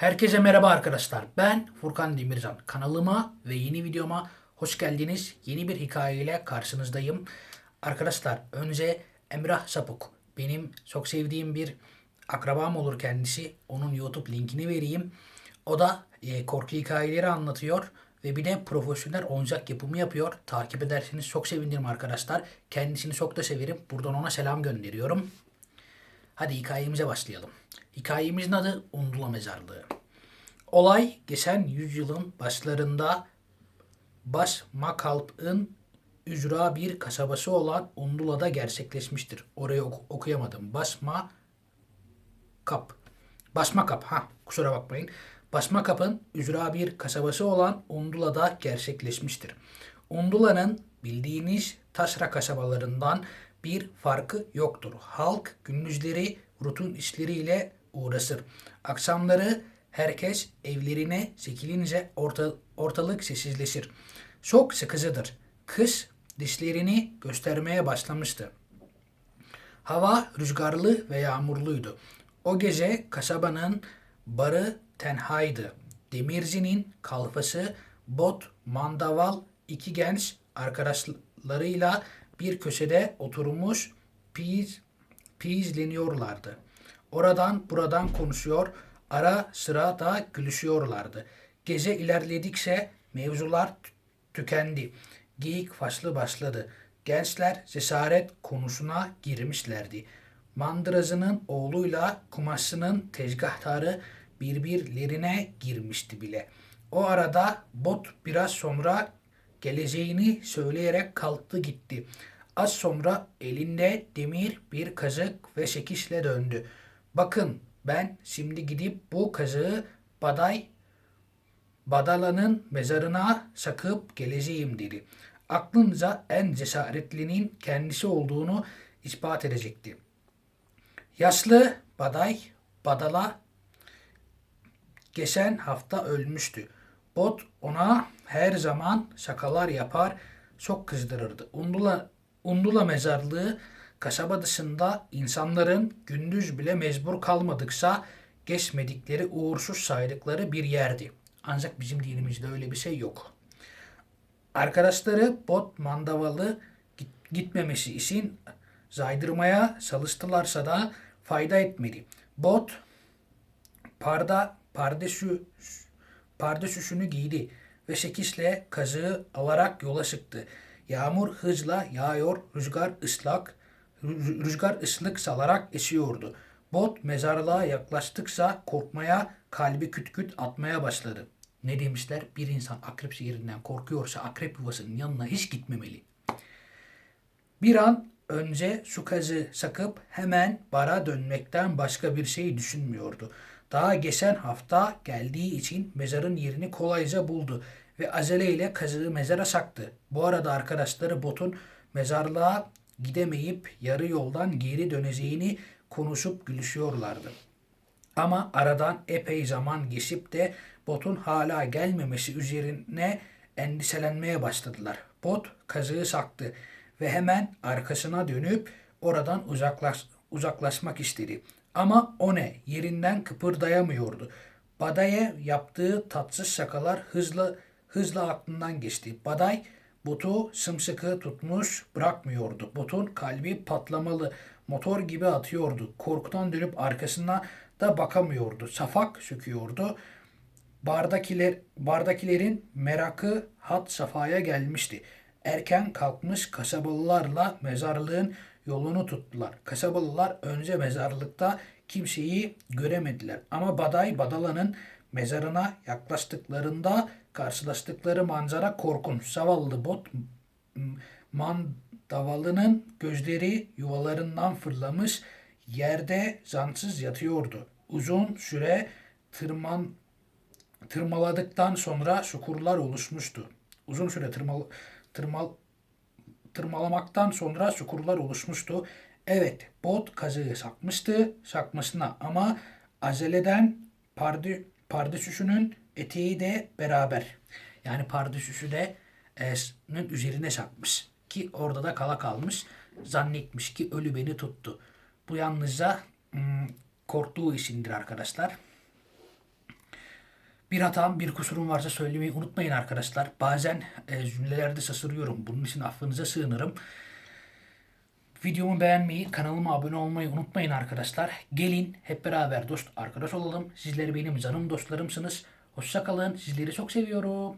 Herkese merhaba arkadaşlar. Ben Furkan Demircan. Kanalıma ve yeni videoma hoş geldiniz. Yeni bir hikayeyle karşınızdayım. Arkadaşlar önce Emrah Sapuk. Benim çok sevdiğim bir akrabam olur kendisi. Onun YouTube linkini vereyim. O da e, korku hikayeleri anlatıyor ve bir de profesyonel oyuncak yapımı yapıyor. Takip ederseniz çok sevinirim arkadaşlar. Kendisini çok da severim. Buradan ona selam gönderiyorum. Hadi hikayemize başlayalım. Hikayemizin adı Undula Mezarlığı. Olay geçen yüzyılın başlarında Başmakalp'ın ücra bir kasabası olan Undula'da gerçekleşmiştir. Orayı oku- okuyamadım. Basma Kap. Basmakap. Ha kusura bakmayın. Basmakap'ın ücra bir kasabası olan Undula'da gerçekleşmiştir. Undula'nın bildiğiniz taşra kasabalarından bir farkı yoktur. Halk gündüzleri rutin işleriyle uğraşır. Akşamları herkes evlerine çekilince orta, ortalık sessizleşir. Çok sıkıcıdır. Kış dişlerini göstermeye başlamıştı. Hava rüzgarlı ve yağmurluydu. O gece kasabanın barı tenhaydı. Demirci'nin kalfası Bot, Mandaval iki genç arkadaşlarıyla bir köşede oturmuş piz, pizleniyorlardı. Oradan buradan konuşuyor, ara sıra da gülüşüyorlardı. Gece ilerledikçe mevzular tü- tükendi. Geyik faslı başladı. Gençler cesaret konusuna girmişlerdi. Mandıracının oğluyla kumaşçının tezgahtarı birbirlerine girmişti bile. O arada bot biraz sonra geleceğini söyleyerek kalktı gitti. Az sonra elinde demir bir kazık ve çekişle döndü. Bakın ben şimdi gidip bu kazığı Baday Badala'nın mezarına sakıp geleceğim dedi. Aklınca en cesaretlinin kendisi olduğunu ispat edecekti. Yaşlı Baday Badala geçen hafta ölmüştü. Bot ona her zaman şakalar yapar, çok kızdırırdı. Undula, Undula mezarlığı kasaba dışında insanların gündüz bile mecbur kalmadıkça geçmedikleri uğursuz saydıkları bir yerdi. Ancak bizim dinimizde öyle bir şey yok. Arkadaşları bot mandavalı git- gitmemesi için zaydırmaya çalıştılarsa da fayda etmedi. Bot parda pardesü pardesüsünü giydi ve şekişle kazığı alarak yola çıktı. Yağmur hızla yağıyor, rüzgar ıslak, rü- rüzgar ıslık salarak esiyordu. Bot mezarlığa yaklaştıkça korkmaya, kalbi küt küt atmaya başladı. Ne demişler? Bir insan akrep sihirinden korkuyorsa akrep yuvasının yanına hiç gitmemeli. Bir an önce şu kazı sakıp hemen bara dönmekten başka bir şey düşünmüyordu. Daha geçen hafta geldiği için mezarın yerini kolayca buldu ve aceleyle kazığı mezara saktı. Bu arada arkadaşları Bot'un mezarlığa gidemeyip yarı yoldan geri döneceğini konuşup gülüşüyorlardı. Ama aradan epey zaman geçip de botun hala gelmemesi üzerine endişelenmeye başladılar. Bot kazığı saktı ve hemen arkasına dönüp oradan uzaklaş, uzaklaşmak istedi. Ama o ne? Yerinden kıpırdayamıyordu. Baday'a yaptığı tatsız şakalar hızla hızla aklından geçti. Baday botu sımsıkı tutmuş bırakmıyordu. Botun kalbi patlamalı, motor gibi atıyordu. Korkudan dönüp arkasına da bakamıyordu. Safak söküyordu. Bardakiler, bardakilerin merakı hat safhaya gelmişti. Erken kalkmış kasabalılarla mezarlığın yolunu tuttular. Kasabalılar önce mezarlıkta kimseyi göremediler. Ama Baday Badala'nın mezarına yaklaştıklarında karşılaştıkları manzara korkunç. Zavallı bot mandavalının gözleri yuvalarından fırlamış yerde cansız yatıyordu. Uzun süre tırman tırmaladıktan sonra çukurlar oluşmuştu. Uzun süre tırmal, tırmal, tırmalamaktan sonra çukurlar oluşmuştu. Evet, bot kazığı sakmıştı, sakmasına ama aceleden pardü, pardesüsünün eteği de beraber. Yani pardesüsü de e, nün üzerine sakmış. Ki orada da kala kalmış. Zannetmiş ki ölü beni tuttu. Bu yalnızca korktuğu içindir arkadaşlar. Bir hatam, bir kusurum varsa söylemeyi unutmayın arkadaşlar. Bazen e, cümlelerde şaşırıyorum. Bunun için affınıza sığınırım. Videomu beğenmeyi, kanalıma abone olmayı unutmayın arkadaşlar. Gelin hep beraber dost arkadaş olalım. Sizler benim canım dostlarımsınız. Hoşça kalın. Sizleri çok seviyorum.